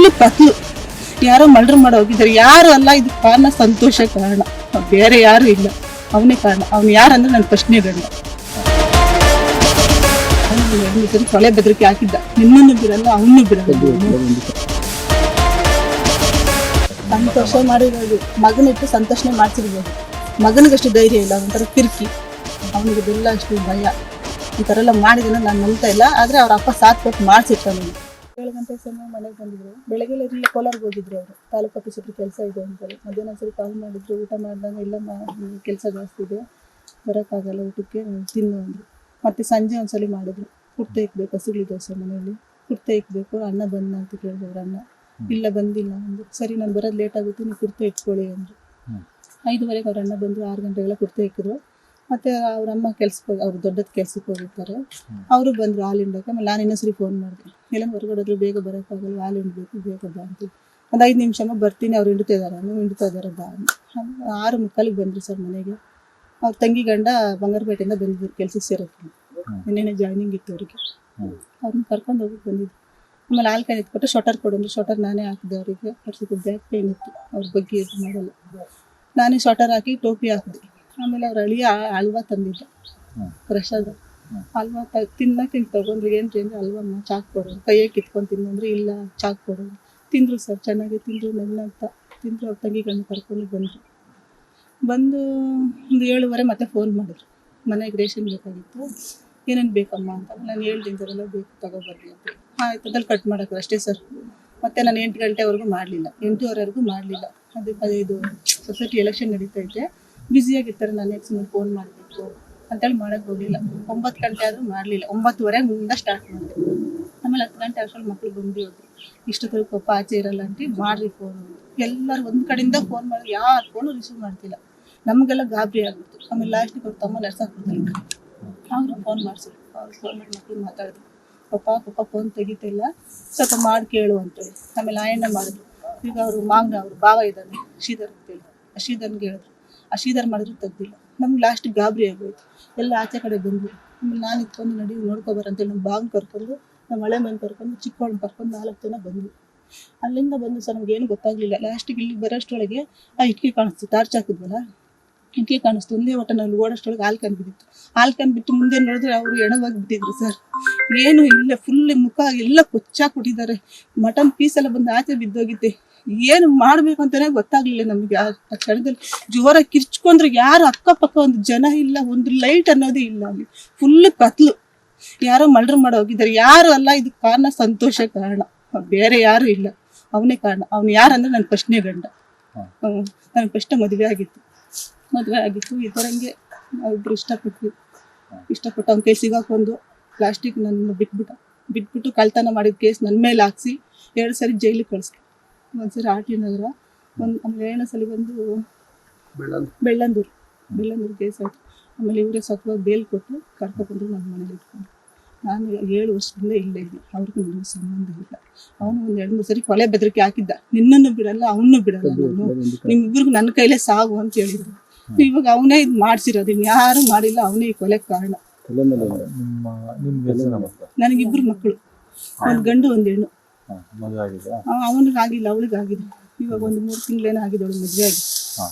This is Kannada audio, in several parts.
ಫುಲ್ ಕತ್ಲು ಯಾರೋ ಮರ್ಡರ್ ಮಾಡಿ ಹೋಗಿದ್ದಾರೆ. ಯಾರು ಅಲ್ಲ, ಇದು ಕಾರಣ ಸಂತೋಷ ಕಾರಣ. ಬೇರೆ ಯಾರು ಇಲ್ಲ. ಅವನೇ ಕಾರಣ. ಅವ್ನು ಯಾರಂದ್ರೆ ನನ್ನ ಪ್ರಶ್ನೆ ಗಂಡ ಕೊಲೆ ಬೆದರಿಕೆ ಹಾಕಿದ್ದ. ನಿನ್ನನ್ನು ಬಿಡಲ್ಲ ಅವನು ಬಿಡಲ್ಲ. ಸಂತೋಷ ಮಾಡಿರೋದು. ಮಗನಿಟ್ಟು ಸಂತೋಷನೇ ಮಾಡ್ತಿರ್ಬೋದು ಮಗನಿಗಷ್ಟು ಧೈರ್ಯ ಇಲ್ಲ, ಒಂಥರ ಕಿರ್ಕಿ. ಅವನಿಗೆ ಬೆಲ್ಲ ಅಷ್ಟು ಭಯ. ಈ ಥರ ಎಲ್ಲ ಮಾಡಿದ್ರೆ ನಾನು ನಂಬ್ತಾ ಇಲ್ಲ. ಆದರೆ ಅವ್ರ ಅಪ್ಪ ಸಾಥ್ ಕೊಟ್ಟು ಮಾಡಿಸಿರ್ತಾನೆ. ಏಳು ಗಂಟೆ ಸಮಯ ಮನೆಗೆ ಬಂದಿದ್ರು. ಬೆಳಗ್ಗೆ ಇಲ್ಲಿ ಕೋಲಾರ್ಗೆ ಹೋಗಿದ್ರು ಅವರು. ತಾಲೂಕು ಆಫೀಸ್ ಹತ್ರ ಕೆಲಸ ಇದೆ ಅಂತೇಳಿ ಮಧ್ಯಾಹ್ನ ಸರಿ ಕಾಲ್ ಮಾಡಿದ್ರು ಊಟ ಮಾಡಿದಾಗ ಇಲ್ಲ ಕೆಲಸ ಜಾಸ್ತಿ ಇದೆ. ಬರೋಕ್ಕಾಗಲ್ಲ ಊಟಕ್ಕೆ ತಿನ್ನು ಅಂದರು. ಮತ್ತು ಸಂಜೆ ಒಂದ್ಸಲಿ ಮಾಡಿದ್ರು. ಕುರ್ತೆ ಇಕ್ಬೇಕು ಹಸುಗಳು ದೋಸೆ ಮನೆಯಲ್ಲಿ. ಕುರ್ತೆ ಇಕ್ಬೇಕು ಅನ್ನ ಬಂದ ಅಂತ ಕೇಳಿದವ್ರು ಅಣ್ಣ ಇಲ್ಲ ಬಂದಿಲ್ಲ ಅಂದರು. ಸರಿ ನಾನು ಬರೋದು ಲೇಟ್ ಆಗುತ್ತೆ ನೀವು ಕುರ್ತೆ ಇಟ್ಕೊಳ್ಳಿ ಅಂದರು. ಐದುವರೆಗೆ ಅವ್ರ ಅಣ್ಣ ಬಂದು ಆರು ಗಂಟೆಗೆಲ್ಲ ಕುರ್ತೆ ಇಕ್ಕಿದ್ರು. ಮತ್ತೆ ಅವ್ರ ಅಮ್ಮ ಕೆಲ್ಸಕ್ಕೆ ಹೋಗಿ, ಅವ್ರು ದೊಡ್ಡದ ಕೆಲ್ಸಕ್ಕೆ ಹೋಗಿರ್ತಾರೆ. ಅವರು ಬಂದರು, ಹಾಲು ಹಿಂಡಕ್ಕೆ ಆಮೇಲೆ ನಾನು ಇನ್ನೊಂದ್ಸರಿ ಫೋನ್ ಮಾಡಿದೆ. ಎಲ್ಲ ಹೊರಗಡೆ ಹೋದ್ರು ಬೇಗ ಬರೋಕ್ಕಾಗಲ್ಲ ಹಾಲು ಹಿಂಡಬೇಕು, ಬೇಗ ಬಾ ಅಂತ. ಒಂದು ಐದು ನಿಮಿಷ ಬರ್ತೀನಿ, ಅವ್ರು ಹಿಂಡ್ತಾ ಇದ್ದಾರೆ ನೀವು ಹಿಂಡ್ತಾ ಇದ್ದಾರೆ ಬಾ ಆರು ಮುಕ್ಕಾಲಿಗೆ ಬಂದರು ಸರ್ ಮನೆಗೆ. ಅವ್ರ ತಂಗಿ ಗಂಡ ಬಂಗಾರಪೇಟೆಯಿಂದ ಬಂದಿದ್ರು ಕೆಲ್ಸಕ್ಕೆ ಸೇರೋಕ್ಕೆ ಇನ್ನೇನೇ ಜಾಯ್ನಿಂಗ್ ಇತ್ತು ಅವ್ರಿಗೆ. ಅವ್ರನ್ನ ಕರ್ಕೊಂಡು ಹೋಗಿ ಬಂದಿದ್ದು. ಆಮೇಲೆ ಹಾಲು ಕಾಯಿ ಎತ್ಕೊಟ್ಟು ಶಟರ್ ಕೊಡಂದ್ರೆ. ಶಟರ್ ನಾನೇ ಹಾಕಿದೆ ಅವರಿಗೆ. ಅವ್ರಿಗೆ ಬ್ಯಾಕ್ ಪೇನ್ ಇತ್ತು. ಅವ್ರ ಬಗ್ಗೆ ಇದು ಮಾಡಲ್ಲ. ನಾನೇ ಶಟರ್ ಹಾಕಿ ಟೋಪಿ ಹಾಕಿದೆ. ಆಮೇಲೆ ಅವ್ರ ಅಳಿಯ ಹಲ್ವಾ ತಂದಿದ್ದ. ಪ್ರಸಾದ. ಹಲ್ವಾ ತ ತಿನ್ನಕ್ಕೆ ತಗೊಂಡ್ರಿ. ಏನು ಅಂದ್ರೆ ಹಲ್ವಮ್ಮ ಚಾಕ್ ಕೊಡೋರು ಕೈಯ ಕಿತ್ಕೊಂಡು ತಿನ್ನಂದ್ರೆ ಇಲ್ಲ ಚಾಕ್ ಕೊಡೋರು ತಿಂದರು ಸರ್ ಚೆನ್ನಾಗಿ ತಿಂದರು ಅಂತ. ತಿಂದರು ಅವ್ರ ಗಂಡು ಕರ್ಕೊಂಡು ಬಂದರು. ಬಂದು ಒಂದು ಏಳುವರೆ ಮತ್ತೆ ಫೋನ್ ಮಾಡಿದ್ರು. ಮನೆಗೆ ರೇಷನ್ ಬೇಕಾಗಿತ್ತು. ಏನೇನು ಬೇಕಮ್ಮ ಅಂತ. ನಾನು ಏಳು ದಿನದಲ್ಲೆಲ್ಲ ಬೇಕು ತಗೊಬರ್ರಿ ಅಂತ. ಆಯ್ತು ಅದ್ರಲ್ಲಿ ಕಟ್ ಮಾಡೋದು ಅಷ್ಟೇ ಸರ್. ಮತ್ತೆ ನಾನು ಎಂಟು ಗಂಟೆವರೆಗೂ ಮಾಡಲಿಲ್ಲ. ಎಂಟೂವರೆವರೆಗೂ ಮಾಡಲಿಲ್ಲ. ಅದಕ್ಕೆ ಅದು ಇದು ಸೊಸೈಟಿ ಎಲೆಕ್ಷನ್ ನಡೀತೈತೆ ಬ್ಯುಸಿಯಾಗಿರ್ತಾರೆ ನಾನು ಸುಮ್ಮನೆ ಫೋನ್ ಮಾಡಬೇಕು? ಅಂತೇಳಿ ಮಾಡೋಕ್ಕೆ ಹೋಗಲಿಲ್ಲ. ಒಂಬತ್ತು ಗಂಟೆ ಆದರೂ ಮಾಡಲಿಲ್ಲ. ಒಂಬತ್ತುವರೆ ಮುಂದೆ ಸ್ಟಾರ್ಟ್ ಮಾಡಿದೆ. ಆಮೇಲೆ ಹತ್ತು ಗಂಟೆ ಅಷ್ಟರಲ್ಲಿ ಮಕ್ಳು ಬಂದು ಹೋದ್ರು. ಇಷ್ಟೊತ್ತಿಗೆ ಪಾಪ ಆಚೆ ಇರಲ್ಲ ಅಂತ ಮಾಡ್ರಿ ಫೋನ್ ಎಲ್ಲರೂ ಒಂದು ಕಡೆಯಿಂದ ಫೋನ್ ಮಾಡಿ, ಯಾರು ಫೋನು ರಿಸೀವ್ ಮಾಡ್ತಿಲ್ಲ. ನಮಗೆಲ್ಲ ಗಾಬರಿ ಆಗ್ಬಿಡ್ತು. ಆಮೇಲೆ ಲಾಸ್ಟಿಗೆ ಅವ್ರು ತಮ್ಮ ನಡ್ಸಕ್ಕೆ ಅವರು ಫೋನ್ ಮಾಡಿಸಿದ್ರು. ಅವ್ರು ಫೋನ್ ಮಾಡಿ ಮಕ್ಳು ಮಾತಾಡಿದ್ರು. ಪಪ್ಪ ಪಪ್ಪ ಫೋನ್ ತೆಗಿತಿಲ್ಲ ಸ್ವಲ್ಪ ಮಾಡಿ ಕೇಳು ಅಂತೇಳಿ. ಆಮೇಲೆ ಆಯಣ್ಣ ಮಾಡಿದ್ರು. ಈಗ ಅವರು ಮಾಂಗ, ಅವರು ಭಾವ ಇದ್ದಾನೆ, ಶ್ರೀಧರ್ ಅಂತೇಳಿ ಶ್ರೀಧರ್ಗೆ ಹೇಳಿದ್ರು. ಆ ಶ್ರೀಧರ್ ಮಾಡಿದ್ರು ತೆಗ್ದಿಲ್ಲ. ನಮ್ಗೆ ಲಾಸ್ಟ್ ಗಾಬರಿ ಆಗೋಯ್ತು. ಎಲ್ಲ ಆಚೆ ಕಡೆ ಬಂದ್ವಿ. ಆಮೇಲೆ ನಾನು ಇತ್ಕೊಂಡು ನಡಿ ನೋಡ್ಕೊಬಾರ ಅಂತ ನಮ್ಮ ಬಾಗ್ ಕರ್ಕೊಂಡು, ನಮ್ಮ ಹಳೆ ಮನೆ ಕರ್ಕೊಂಡು ಚಿಕ್ಕವಳನ್ನ ಕರ್ಕೊಂಡು ನಾಲ್ಕು ಜನ ಬಂದ್ವಿ. ಅಲ್ಲಿಂದ ಬಂದು ಸರ್ ನಮ್ಗೆ ಏನು ಗೊತ್ತಾಗ್ಲಿಲ್ಲ. ಲಾಸ್ಟಿಗೆ ಇಲ್ಲಿ ಬರೋಷ್ಟೊಳಗೆ ಆ ಇಟ್ಕೆ ಕಾಣಿಸ್ತು. ಟಾರ್ಚ್ ಹಾಕಿದ್ವಲ್ಲ? ಇಟ್ಕೆ ಕಾಣಿಸ್ತು. ಒಂದೇ ಒಟ್ಟನಲ್ಲಿ ಓಡೋಷ್ಟೊಳಗೆ ಹಾಲು ಕಂಡ್ಬಿಟ್ಟಿತ್ತು ಹಾಲು ಕಂಡ್ಬಿಟ್ಟು ಮುಂದೆ ನೋಡಿದ್ರೆ ಅವರು ಎಣವಾಗಿ ಬಿಟ್ಟಿದ್ರು ಸರ್ ಏನು ಇಲ್ಲ. ಫುಲ್ ಮುಖ ಎಲ್ಲ ಕೊಚ್ಚಾಕ್ಬಿಟ್ಟಿದ್ದಾರೆ. ಮಟನ್ ಪೀಸ್ ಎಲ್ಲ ಬಂದು ಆಚೆ ಬಿದ್ದೋಗಿದ್ದೆ. ಏನು ಮಾಡ್ಬೇಕು ಅಂತಾನೆ ಗೊತ್ತಾಗ್ಲಿಲ್ಲ ನಮ್ಗೆ. ಆ ಆ ಕ್ಷಣದಲ್ಲಿ ಜೋರಾಗಿ ಕಿರ್ಚ್ಕೊಂಡ್ರೆ ಯಾರು ಅಕ್ಕಪಕ್ಕ ಒಂದು ಜನ ಇಲ್ಲ ಒಂದು ಲೈಟ್ ಅನ್ನೋದೇ ಇಲ್ಲ ಅಲ್ಲಿ. ಫುಲ್ ಕತ್ಲು. ಯಾರೋ ಮರ್ಡರ್ ಮಾಡಿ ಹೋಗಿದ್ದಾರೆ. ಯಾರು ಅಲ್ಲ ಇದು ಕಾರಣ ಸಂತೋಷ ಕಾರಣ. ಬೇರೆ ಯಾರು ಇಲ್ಲ. ಅವನೇ ಕಾರಣ. ಅವ್ನು ಯಾರಂದ್ರೆ ನನ್ನ ಪ್ರಶ್ನೆ ಗಂಡ. ನನಗೆ ಫಸ್ಟ್ ಮದುವೆ ಆಗಿತ್ತು. ಮದುವೆ ಆಗಿತ್ತು. ಇದರಂಗೆ ನಾವಿಬ್ರು ಇಷ್ಟಪಟ್ವಿ. ಇಷ್ಟಪಟ್ಟು ಅವ್ನ ಕೈ ಸಿಗಾಕೊಂಡು ಪ್ಲಾಸ್ಟಿಕ್ ನನ್ನ ಬಿಟ್ಬಿಟ್ಟ. ಬಿಟ್ಬಿಟ್ಟು ಕಳ್ತನ ಮಾಡಿದ ಕೇಸ್ ನನ್ನ ಮೇಲೆ ಹಾಕ್ಸಿ ಎರಡು ಸರಿ ಜೈಲಿಗೆ ಕಳಿಸ್ತು ಒಂದ್ಸರಿ ಆರ್ ಟಿ ನಗರ. ಒಂದು ಆಮೇಲೆ ಎರಡನೇ ಸಲ ಬಂದು ಬೆಳ್ಳಂದೂರು. ಬೆಳ್ಳಂದೂರು. ಕೇಸ್ ಆಯಿತು ಆಮೇಲೆ ಇವರೇ ಸ್ವಲ್ಪ ಬೇಲ್ ಕೊಟ್ಟು ಕರ್ಕೊಂಡು ನಮ್ಮ ಮನೇಲಿ ಇಟ್ಕೊಂಡು ನಾನು ಏಳು ವರ್ಷದಿಂದ ಇಲ್ಲೇ ಇದ್ದೆ. ಅವ್ರಿಗೂ ನನಗೂ ಸಂಬಂಧ ಇಲ್ಲ. ಅವನು ಒಂದು ಎರಡು ಮೂರು ಸರಿ ಕೊಲೆ ಬೆದರಿಕೆ ಹಾಕಿದ್ದ. ನಿನ್ನನ್ನು ಬಿಡಲ್ಲ ಅವನ್ನೂ ಬಿಡಲ್ಲ ನಾನು. ನಿಮ್ಮಿಬ್ಬರಿಗೂ ನನ್ನ ಕೈಲೇ ಸಾವು ಅಂತ ಹೇಳಿದ್ರು. ಇವಾಗ ಅವನೇ ಇದು ಮಾಡ್ಸಿರೋದು. ಯಾರು ಮಾಡಿಲ್ಲ ಅವನೇ ಈ ಕೊಲೆ ಕಾರಣ. ನನಗಿಬ್ರು ಮಕ್ಕಳು. ಒಂದು ಗಂಡು ಒಂದು ಹೆಣ್ಣು. ಹಾ, ಮದುವೆ ಆಗಿದೆ ಅವನಿಗೆ ಆಗಿಲ್ಲ ಅವಳಿಗೆ ಆಗಿದೆ. ಇವಾಗ ಒಂದು ಮೂರು ತಿಂಗಳೇನೋ ಆಗಿದೆ ಅವಳು ಮದುವೆ ಆಗಿ.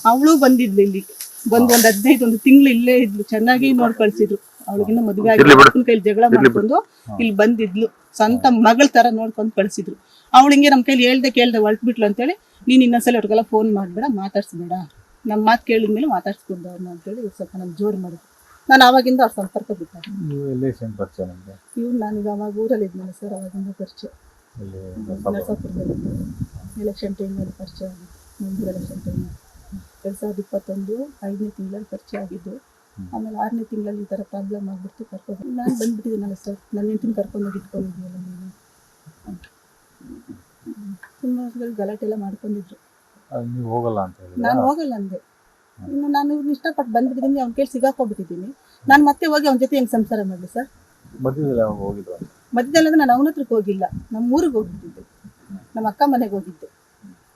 ಅವಳು ಬಂದಿದ್ಲು ಇಲ್ಲಿ. ಬಂದು ಒಂದು ಹದಿನೈದು ಒಂದು ತಿಂಗಳು ಇಲ್ಲೇ ಇದ್ಲು ಚೆನ್ನಾಗಿ ನೋಡ್ ಕಳ್ಸಿದ್ರು ಅವಳಿಗಿನ್ನ ಮದ್ವೆ ಆಗಿ ಅಪ್ಪನ ಕೈಲಿ ಜಗಳ ಮಾಡ್ಕೊಂಡು ಇಲ್ಲಿ ಬಂದಿದ್ಲು. ಸ್ವಂತ ಮಗಳ ತರ ನೋಡ್ಕೊಂಡು ಕಳ್ಸಿದ್ರು. ಅವಳು ಹಿಂಗೆ ನಮ್ಮ ಕೈಲಿ ಹೇಳ್ದೆ ಕೇಳ್ದೆ ಹೊಲ್ಟ್ಬಿಟ್ಲು ಅಂತೇಳಿ ನೀನ್ ಇನ್ನೊಂದ್ಸಲ ಅವ್ರಿಗೆಲ್ಲ ಫೋನ್ ಮಾಡ್ಬೇಡ ಮಾತಾಡ್ಸ್ಬೇಡ. ನಮ್ಮ ಮಾತು ಕೇಳಿದ್ಮೇಲೆ ಮಾತಾಡ್ಸ್ಕೊಂಡು ಅವ್ರನ್ನ ಅಂತೇಳಿ ಸ್ವಲ್ಪ ನಮ್ಗೆ ಜೋರು ಮಾಡಿದ್ರು. ನಾನು ಆವಾಗಿಂದ ಅವ್ರ ಸಂಪರ್ಕ ಬಿಟ್ಟ ನೀವು ಎಲ್ಲಿ ಸೇಮ್ ನಿಮಗೆ? ಇವ್ರು ನಾನೀಗ ಅವಾಗ ಊರಲ್ಲಿ ಇದ್ನಲ್ಲ ಸರ್ ಅವಾಗಿಂದ ಪರಿಚಯ. ಇಲ್ಲಿ ನರಸಾಪುರದಲ್ಲಿ ಎಲೆಕ್ಷನ್ ಟೈಮಲ್ಲಿ ಪರಿಚಯ ಆಗಿತ್ತು ಮುಂದೆ ಎಲೆಕ್ಷನ್ ಟೈಮ್ ಎರಡು ಸಾವಿರದ ಇಪ್ಪತ್ತೊಂದು ಐದನೇ ತಿಂಗಳಲ್ಲಿ ಪರಿಚಯ ಆಗಿದ್ದು ಆಮೇಲೆ ಆರನೇ ತಿಂಗಳಲ್ಲಿ ಈ ಥರ ಪ್ರಾಬ್ಲಮ್ ಆಗಿಬಿಡ್ತು ಕರ್ಕೊಂಡು ನಾನು ಬಂದ್ಬಿಟ್ಟಿದ್ದೀನಲ್ಲ ಸರ್ ನನ್ನ ಹೆಂಡತಿನ ಕರ್ಕೊಂಡೋಗಿ ಇಟ್ಕೊಂಡಿದ್ದೀಯಲ್ಲ ನೀನು. ತುಂಬ ಗಲಾಟೆ ಎಲ್ಲ ಮಾಡ್ಕೊಂಡಿದ್ರು. ನೀವು ಹೋಗಲ್ಲ ಅಂತ ಹೇಳಿ ನಾನು ಹೋಗಲ್ಲ ಅಂದೆ. ಇನ್ನು ನಾನು ಇವ್ರನ್ನ ಇಷ್ಟಪಟ್ಟು ಬಂದ್ಬಿಟ್ಟಿದ್ದೀನಿ ಅವ್ನ ಕೇಳಿ ಸಿಗಾಕೋಗ್ಬಿಟ್ಟಿದ್ದೀನಿ ನಾನು ಮತ್ತೆ ಹೋಗಿ ಅವನ ಜೊತೆ ಹೆಂಗೆ ಸಂಸಾರ ಮಾಡಲಿ ಸರ್ ಮಧ್ಯದಲ್ಲಿ ಹೋಗಿದ್ರು ಮಧ್ಯದಲ್ಲಿ ಅಂದ್ರೆ ನಾನು ಅವನ ಹತ್ರಕ್ಕೆ ಹೋಗಿಲ್ಲ. ನಮ್ಮ ಊರಿಗೆ ಹೋಗಿದ್ದು. ನಮ್ಮ ಅಕ್ಕ ಮನೆಗೆ ಹೋಗಿದ್ದೆ.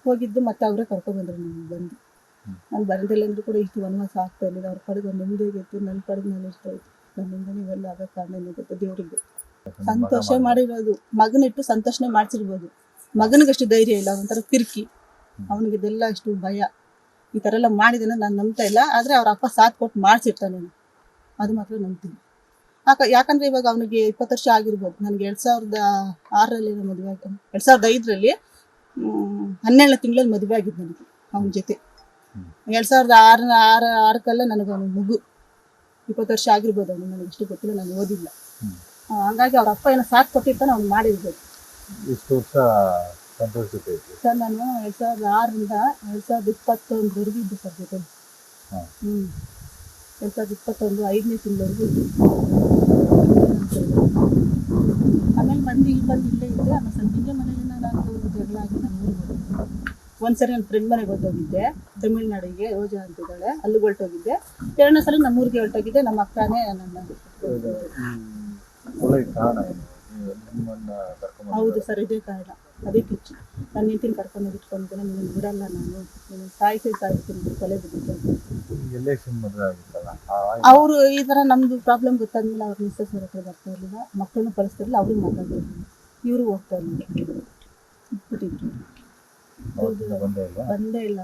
ಹೋಗಿದ್ದು ಮತ್ತೆ ಅವರೇ ಕರ್ಕೊಬಂದ್ರು ನನಗೆ ಬಂದು. ನಾನು ಬರದಿಲ್ಲ ಅಂದ್ರೂ ಕೂಡ ಇಷ್ಟು ವನವಾಸ ಆಗ್ತಾ ಇರಲಿಲ್ಲ. ಅವ್ರ ಪಡೆದು ಒಂದು ನೆಮ್ಮದಿಗೆ ಇತ್ತು ನನ್ನ ಪಡೆದು ನಾನು ಇಷ್ಟ ಆಯ್ತು. ನನ್ನಿಂದ ನೀವೆಲ್ಲ ಆಗೋ ಕಾರಣ ಏನು ಗೊತ್ತು? ದೇವರಿಗೆ. ಸಂತೋಷ ಮಾಡಿರೋದು. ಮಗನಿಟ್ಟು ಸಂತೋಷನೆ ಮಾಡ್ಸಿರ್ಬೋದು. ಮಗನಿಗಷ್ಟು ಧೈರ್ಯ ಇಲ್ಲ. ಒಂಥರ ಕಿರ್ಕಿ. ಅವನಿಗೆ ಇದೆಲ್ಲ ಅಷ್ಟು ಭಯ. ಈ ಥರ ಎಲ್ಲ ಮಾಡಿದ್ರೆ ನಾನು ನಂಬ್ತಾ ಇಲ್ಲ. ಆದರೆ ಅವ್ರ ಅಪ್ಪ ಸಾಥ್ ಕೊಟ್ಟು ಮಾಡಿಸಿರ್ತಾನೆ ಅದು ಮಾತ್ರ ನಂಬ್ತೀನಿ. ಯಾಕಂದ್ರೆ ಇವಾಗ ಅವನಿಗೆ ಇಪ್ಪತ್ತು ವರ್ಷ ಆಗಿರ್ಬೋದು. ನನಗೆ ಎರಡ್ ಸಾವಿರದ ಆರರಲ್ಲಿ ಮದುವೆ ಆಯ್ತು. ಎರಡ್ ಸಾವಿರದ ಐದರಲ್ಲಿ ಹನ್ನೆರಡನೇ ತಿಂಗಳಲ್ಲಿ ಮದುವೆ ಆಗಿದ್ದು ನನಗೆ ಅವನ ಜೊತೆ. ಎರಡ್ ಸಾವಿರದ ಆರ ಆರ ಆರಕ್ಕಲ್ಲ ನನಗೆ ಅವನ ಮಗು. ಇಪ್ಪತ್ತು ವರ್ಷ ಆಗಿರ್ಬೋದು ಅವನು ನನಗೆ ಇಷ್ಟು ಗೊತ್ತಿಲ್ಲ ನಾನು ಓದಿಲ್ಲ. ಹಂಗಾಗಿ ಅವ್ರ ಅಪ್ಪ ಏನೋ ಸಾಥ್ ಕೊಟ್ಟಿರ್ತಾನೆ ಅವ್ನು ಮಾಡಿರ್ಬೋದು. ಇಷ್ಟು ವರ್ಷ ಸರ್ ನಾನು ಎರಡ್ ಸಾವಿರದ ಆರರಿಂದ ಎರಡ್ ಸಾವಿರದ ಇಪ್ಪತ್ತೊಂದರವರೆಗೂ ಇದ್ದೆ ಸರ್ ಜೊತೆ ಹಾಂ. ಹ್ಞೂ ಎರಡು ಸಾವಿರದ ಇಪ್ಪತ್ತೊಂದು ಐದನೇ ತಿಂಗಳವರೆಗೂ ಆಮೇಲೆ ಬಂದು ಇಲ್ಲಿ ಬಂದು ಇಲ್ಲೇ ಇದ್ದೆ ಆಮೇಲೆ ಸಂಜೆ ಮನೆಯಲ್ಲಿ ನಾನು ಜಗಳ ಆಗಿ ನಾನು ಊರಿಗೆ ಹೋಗಿದ್ದೆ ಒಂದ್ಸರಿ ನನ್ನ ಫ್ರೆಂಡ್ ಮನೆಗೆ ಹೊರಟೋಗಿದ್ದೆ. ತಮಿಳ್ನಾಡಿಗೆ ರೋಜಾ ಅಂತಿದ್ದಾಳೆ ಅಲ್ಲಿಗೆ ಹೊರಟೋಗಿದ್ದೆ. ಎರಡನೇ ಸಲ ನಮ್ಮ ಊರಿಗೆ ಹೊರಟೋಗಿದ್ದೆ. ನಮ್ಮ ಅಕ್ಕನೇ ನನ್ನ ಹೌದು ಸರ್ ಇದೇ ಕಾರಣ. ಅದೇ ಕಿಚ್ಚು. ನನ್ನ ಹೆಂಡತಿನ ಕರ್ಕೊಂಡು ಇಟ್ಕೊಂಡು ನಿನ್ನ ಬಿಡಲ್ಲ ನಾನು. ನೀನು ಸಾಯಿಸಿ ಸಾಯಿಸ್ತೀನಿ ಕೊಲೆ ಬಿದ್ದಿದ್ದೆ ಎಲೆಕ್ಷನ್ ಮದುವೆ ಆಗಿತ್ತಲ್ಲ? ಆ ಅವರು ಈ ಥರ ನಮ್ಮದು ಪ್ರಾಬ್ಲಮ್ ಗೊತ್ತಾದ್ಮೇಲೆ ಅವ್ರ ಮಿಸ್ಸಸ್ ಅವ್ರ ಹತ್ರ ಬರ್ತಾ ಇರಲಿಲ್ಲ. ಮಕ್ಕಳನ್ನ ಕಳಿಸ್ತಿರಲಿಲ್ಲ ಅವ್ರಿಗೆ ಮಾತಾಡ್ತಿರ್ಲಿಲ್ಲ ಇವರು ಹೋಗ್ತಾ ಇರಲಿಲ್ಲ. ಬಿಟ್ಟಿದ್ರು ಅವತ್ತಿಂದ ಬಂದೇ ಇಲ್ಲ? ಮುಂದೆ ಇಲ್ಲ.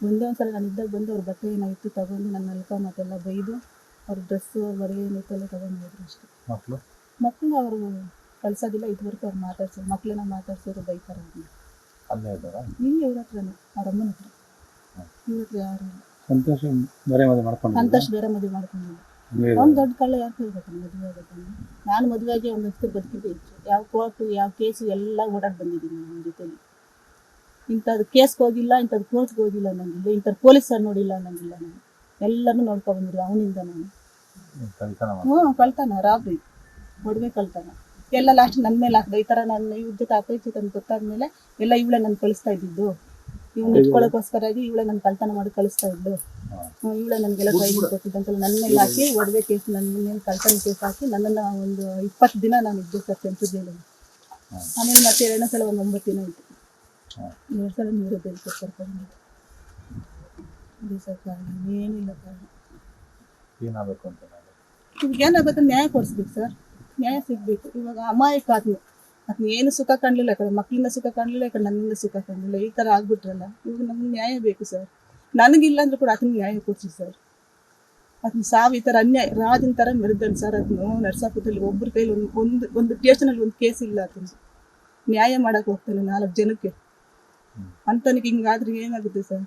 ಒಂದ್ಸಲ ನಾನು ಇದ್ದಾಗ ಬಂದು ಅವ್ರ ಬಟ್ಟೆ ಏನಾಯಿತು ತಗೊಂಡು ನನ್ನ ಅಲ್ಪ ಮತ್ತೆಲ್ಲ ಬೈದು ಅವ್ರ ಡ್ರೆಸ್ಸು ಹೊರಗೆ ಏನಿತ್ತೆಲ್ಲ ತಗೊಂಡು ಹೋದ್ರು ಅಷ್ಟೇ. ಮಕ್ಕಳು ಮಕ್ಕಳು ಅವರು ಕಳ್ಸೋದಿಲ್ಲ ಇದುವರೆಗೂ ಅವ್ರು ಮಾತಾಡ್ಸೋ ಮಕ್ಕಳನ್ನ ಮಾತಾಡ್ಸೋರು ಬೈತಾರೆ ಅವ್ರನ್ನ. ಅಲ್ಲೇ ಇದ್ದಾರಾ? ಇಲ್ಲಿ ಇವ್ರ ಹತ್ರನೇ ಅವ್ರ ಅಮ್ಮನ ಹತ್ರ. ಇವ್ರ ಹತ್ರ ಯಾರು ಇಲ್ಲ. ಸಂತೋಷ ಬೇರೆ ಮದುವೆ ಮಾಡ್ಕೊಂಡು ಸಂತೋಷ್ ಬೇರೆ ಮದುವೆ ಮಾಡ್ಕೊಂಡಿಲ್ಲ ಅವ್ನು ದೊಡ್ಡ ಕಳ್ಳ ಯಾರು ಕೇಳ್ಬೇಕು ಮದುವೆ ಆಗುತ್ತೆ ನಾನು ಮದುವೆಗೆ ಒಂದು ಹತ್ತಿರ ಬದುಕಿದ್ದೆ ಹೆಚ್ಚು. ಯಾವ ಕೋರ್ಟು ಯಾವ ಕೇಸು ಎಲ್ಲ ಓಡಾಡಿ ಬಂದಿದ್ದೀನಿ ನನ್ನ ಜೊತೆಲಿ. ಇಂಥದ್ದು ಕೇಸ್ಗೆ ಹೋಗಿಲ್ಲ ಇಂಥದ್ದು ಕೋರ್ಟ್ಗೆ ಹೋಗಿಲ್ಲ ನನಗಿಲ್ಲ ಇಂಥದ್ದು ಸರ್ ನೋಡಿಲ್ಲ ನನಗಿಲ್ಲ ನಾನು. ಎಲ್ಲನೂ ನೋಡ್ಕೊಂಡು ಬಂದಿಲ್ಲ ಅವನಿಂದ ನಾನು. ಹ್ಞೂ ಕಳ್ತಾನ ರಾಬ್ರಿ ಒಡವೆ ಕಳ್ತಾನ. ಎಲ್ಲ ಲಾಸ್ಟ್ ನನ್ನ ಮೇಲೆ ಹಾಕ್ದೆ. ಈ ಥರ ನಾನು ಜೊತೆ ಅಪರಿಚಿತ ಅಂತ ಗೊತ್ತಾದ್ಮೇಲೆ ಎಲ್ಲ ಇವಳೆ ನಾನು ಕಳಿಸ್ತಾ ಇದ್ದಿದ್ದು. ಇವ್ನ ಇಟ್ಕೊಳ್ಳೋಕ್ಕೋಸ್ಕರಾಗಿ ಇವಳೆ. ನನ್ನ ಕಳ್ತನ ಮಾಡಿ ಕಳಿಸ್ತಾ ಇದ್ದು ಇವಳೆ ನನಗೆಲ್ಲ ಕೈ ಕೊಟ್ಟಿದ್ದಂತ ನನ್ನ ಮೇಲೆ ಹಾಕಿ ಒಡವೆ ಕೇಸ್ ನನ್ನ ಮೇಲೆ ಕಳ್ತನ ಕೇಸ್ ಹಾಕಿ ನನ್ನನ್ನು ಒಂದು ಇಪ್ಪತ್ತು ದಿನ ನಾನು ಇದ್ದೆ ಸರ್ ಕೆಂಪು ಜೈಲಲ್ಲಿ. ಆಮೇಲೆ ಮತ್ತೆ ಎರಡನೇ ಸಲ ಒಂದು ಒಂಬತ್ತು ದಿನ ಇತ್ತು ಎರಡು ಸಲ ನೀರು ಬೇರೆ ಕರ್ಕೊಂಡು ಸರ್ ಕಾರಣ ಏನಿಲ್ಲ ಕಾರಣ ಏನಾಗಬೇಕು ಅಂತ ಏನಾಗಬೇಕು ನ್ಯಾಯ ಕೊಡಿಸ್ಬೇಕು ಸರ್. ನ್ಯಾಯ ಸಿಗಬೇಕು. ಇವಾಗ ಅಮಾಯಕ ಆತ್ಮ ಅದನ್ನ ಏನು ಸುಖ ಕಾಣಲಿಲ್ಲ ಕಡೆ, ಮಕ್ಕಳಿಂದ ಸುಖ ಕಾಣಲಿಲ್ಲ ಕಡೆ ನನ್ನಿಂದ ಸುಖ ಕಾಣಲಿಲ್ಲ, ಈ ಥರ ಆಗ್ಬಿಟ್ರಲ್ಲ, ಇವಾಗ ನಮ್ಗೆ ನ್ಯಾಯ ಬೇಕು ಸರ್. ನನಗಿಲ್ಲ ಅಂದ್ರೂ ಕೂಡ ಅದನ್ನ ನ್ಯಾಯ ಕೊಡಿಸಿ ಸರ್. ಅದನ್ನ ಸಾವು ಈ ಥರ ಅನ್ಯಾಯ, ರಾಜಿನ ಥರ ಮೆರೆದನ್ ಸರ್ ಅದನ್ನು ನರ್ಸಾಪುರದಲ್ಲಿ ಒಬ್ಬರ ಕೈಲಿ ಒಂದು ಒಂದು ಒಂದು ಸ್ಟೇಷನಲ್ಲಿ ಒಂದು ಕೇಸ್ ಇಲ್ಲ ಅದನ್ನು ನ್ಯಾಯ ಮಾಡಕ್ಕೆ ಹೋಗ್ತಾನೆ ನಾಲ್ಕು ಜನಕ್ಕೆ. ಅಂತನಿಗೆ ಹಿಂಗಾದ್ರೆ ಏನಾಗುತ್ತೆ ಸರ್?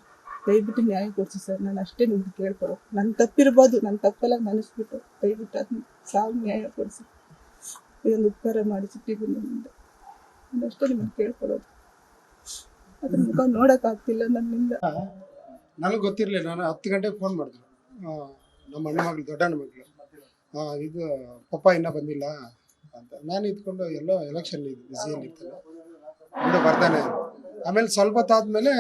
ದಯವಿಟ್ಟು ನ್ಯಾಯ ಕೊಡಿಸಿ ಸರ್. ನಾನು ಅಷ್ಟೇ ನಿಮ್ಗೆ ಕೇಳ್ಕೊಡೋ ನನ್ನ ತಪ್ಪಿರ್ಬೋದು ನನ್ನ ತಪ್ಪೆಲ್ಲ, ಮನಸ್ಬಿಟ್ಟು ದಯವಿಟ್ಟು ಅದನ್ನ ಸಾವು ನ್ಯಾಯ ಕೊಡಿಸಿ. ಇದೊಂದು ಉಪಕಾರ ಮಾಡಿ ಸಿಟ್ಟಿಗೆ ನಿಮ್ಮಿಂದ ನಾನು ಅಷ್ಟೇ ನಿಮ್ಗೆ ಕೇಳ್ಕೊಡೋದು ಅದ್ರ ಮುಖ ನೋಡೋಕ್ಕಾಗ್ತಿಲ್ಲ ನನ್ನಿಂದ. ನನಗೆ ಗೊತ್ತಿರಲಿಲ್ಲ ನಾನು ಹತ್ತು ಗಂಟೆಗೆ ಫೋನ್ ಮಾಡಿದ್ರು. ನಮ್ಮ ಅಣ್ಣ ಮಗಳು ದೊಡ್ಡ ಅಣ್ಣ ಮಗಳು ಇದು ಪಪ್ಪ ಇನ್ನೂ ಬಂದಿಲ್ಲ ಅಂತ. ನಾನು ಇದ್ಕೊಂಡು ಎಲ್ಲೋ ಎಲೆಕ್ಷನ್ ಇದು ಬ್ಯುಸಿಯಲ್ಲಿ ಇರ್ತೇನೆ. ಬಿಡು ಬರ್ತಾನೆ ಆಮೇಲೆ ಸ್ವಲ್ಪ ಹೊತ್ತಾದ್ಮೇಲೆ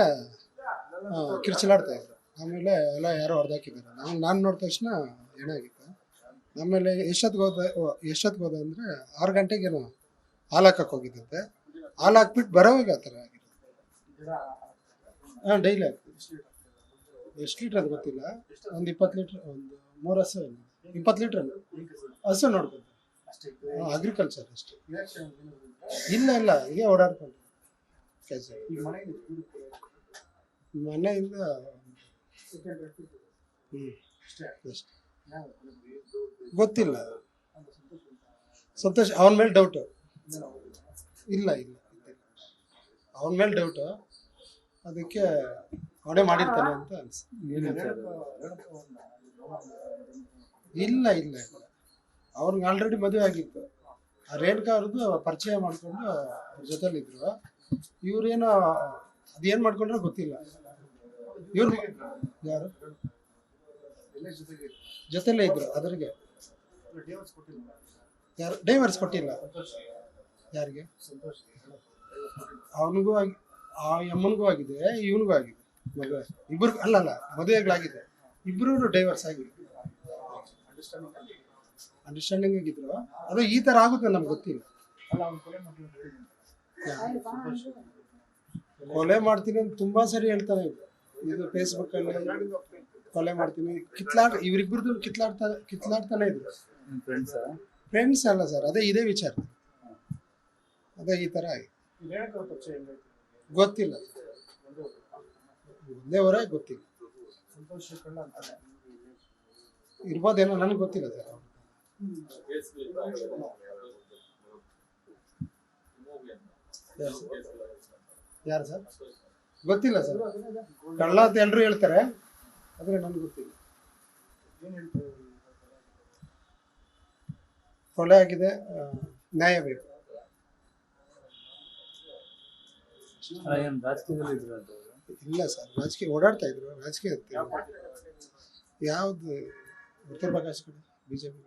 ಆ, ಕಿರ್ಚಲಾಡ್ತಾ ಇದ್ರು. ಆಮೇಲೆ ಎಲ್ಲ ಯಾರೋ ಹೊಡೆದಾಕಿದ್ದಾರೆ ನಾನು ನಾನು ನೋಡಿದ ತಕ್ಷಣ ಏನಾಗಿತ್ತು? ಆಮೇಲೆ ಎಷ್ಟೊತ್ತಿಗೆ ಹೋದ ಎಷ್ಟೊತ್ತಿಗೆ ಹೋದ ಅಂದರೆ ಆರು ಗಂಟೆಗೇನೋ ಹಾಲು ಹಾಕಕ್ಕೆ ಹೋಗಿದ್ದಂತೆ ಹಾಲು ಹಾಕ್ಬಿಟ್ಟು ಬರೋವಾಗ ಆ ಥರ ಆಗಿದೆ. ಹಾಂ, ಡೈಲಿ ಹಾಕ್ತೀವಿ. ಎಷ್ಟು ಲೀಟ್ರ್ ಅದು ಗೊತ್ತಿಲ್ಲ. ಒಂದು ಇಪ್ಪತ್ತು ಲೀಟ್ರ್, ಒಂದು ಮೂರು ಹಸು? ಇಪ್ಪತ್ತು ಲೀಟ್ರ್ ಹಸು ನೋಡ್ಬೋದು. ಅಗ್ರಿಕಲ್ಚರ್ ಅಷ್ಟೇ. ಇಲ್ಲ ಇಲ್ಲ, ಹೀಗೆ ಓಡಾಡ್ಕೊಂಡು. ಮನೆಯಿಂದ ಹ್ಞೂ ಅಷ್ಟೇ. ಗೊತ್ತಿಲ್ಲ. ಸಂತೋಷ್, ಅವನ ಮೇಲೆ ಡೌಟ್ ಇಲ್ಲ ಇಲ್ಲ ಅವನ ಮೇಲೆ ಡೌಟ್ ಅದಕ್ಕೆ ಅವನೇ ಮಾಡಿರ್ತಾನೆ ಅಂತ ಅನ್ಸುತ್ತೆ. ಇಲ್ಲ ಇಲ್ಲ ಇಲ್ಲ. ಅವ್ರಿಗೆ ಆಲ್ರೆಡಿ ಮದುವೆ ಆಗಿತ್ತು. ಆ ರೇಣುಕಾ ಅವ್ರದ್ದು ಪರಿಚಯ ಮಾಡಿಕೊಂಡು ಅವ್ರ ಜೊತೆಲಿದ್ರು. ಇವ್ರೇನೋ ಅದೇನು ಮಾಡ್ಕೊಂಡ್ರೆ ಗೊತ್ತಿಲ್ಲ. ಇವ್ರು ಯಾರು? ಜೊತೆಲೇ ಇದ್ರು ಅದ್ರಿಗೆ. ಯಾರು ಡೈವರ್ಸ್ ಕೊಟ್ಟಿಲ್ಲ. ಯಾರಿಗೆ? ಅವನಿಗೂ ಆಗಿ ಆ ಅಮ್ಮನಿಗೂ ಆಗಿದೆ ಇವನಿಗೂ ಆಗಿದೆ. ಮದುವೆ. ಇಬ್ಬರು ಅಲ್ಲಲ್ಲ ಮದುವೆಗಳಾಗಿದೆ. ಇಬ್ಬರು ಡೈವರ್ಸ್ ಆಗಿದೆ ಅಂಡರ್ಸ್ಟ್ಯಾಂಡಿಂಗ್ ಆಗಿದ್ರು. ಅದು ಈ ತರ ಆಗುತ್ತೆ ನಮ್ಗೆ ಗೊತ್ತಿಲ್ಲ. ಕೊಲೆ ಮಾಡ್ತೀನಿ ಅಂತ ತುಂಬಾ ಸರಿ ಹೇಳ್ತಾನೆ ಇದು ಫೇಸ್ಬುಕ್ ಅಲ್ಲಿ. ಕೊಲೆ ಮಾಡ್ತೀನಿ. ಕಿತ್ಲಾಡ್ ಇವರಿಬ್ಬರದು ಕಿತ್ಲಾಡ್ತಾ ಕಿತ್ಲಾಡ್ತಾನೆ ಇದ್ರು ಫ್ರೆಂಡ್ಸಾ ಅಲ್ಲ ಸರ್ ಅದೇ ಇದೇ ವಿಚಾರ. ಅದೇ ಈ ತರ ಆಗಿದೆ. ಗೊತ್ತಿಲ್ಲ. ಒಂದೇ ವರ ಗೊತ್ತಿಲ್ಲ. ಇರ್ಬೋದೇನೋ ನನಗೆ ಗೊತ್ತಿಲ್ಲ ಸರ್ ಯಾರು ಸರ್ ಗೊತ್ತಿಲ್ಲ ಸರ್ ಕಳ್ಳ ಅಂತ ಎಲ್ಲರೂ ಹೇಳ್ತಾರೆ. ಆದರೆ ನನಗೆ ಗೊತ್ತಿಲ್ಲ. ಕೊಲೆ ಆಗಿದೆ ನ್ಯಾಯ ಬೇಕು. ಇಲ್ಲ ಸರ್ ರಾಜಕೀಯ ಓಡಾಡ್ತಾ ಇದ್ರು ರಾಜಕೀಯ ಯಾವ್ದು ಉತ್ತರ ಪ್ರಕಾಶ್ ಕಡೆ ಬಿಜೆಪಿ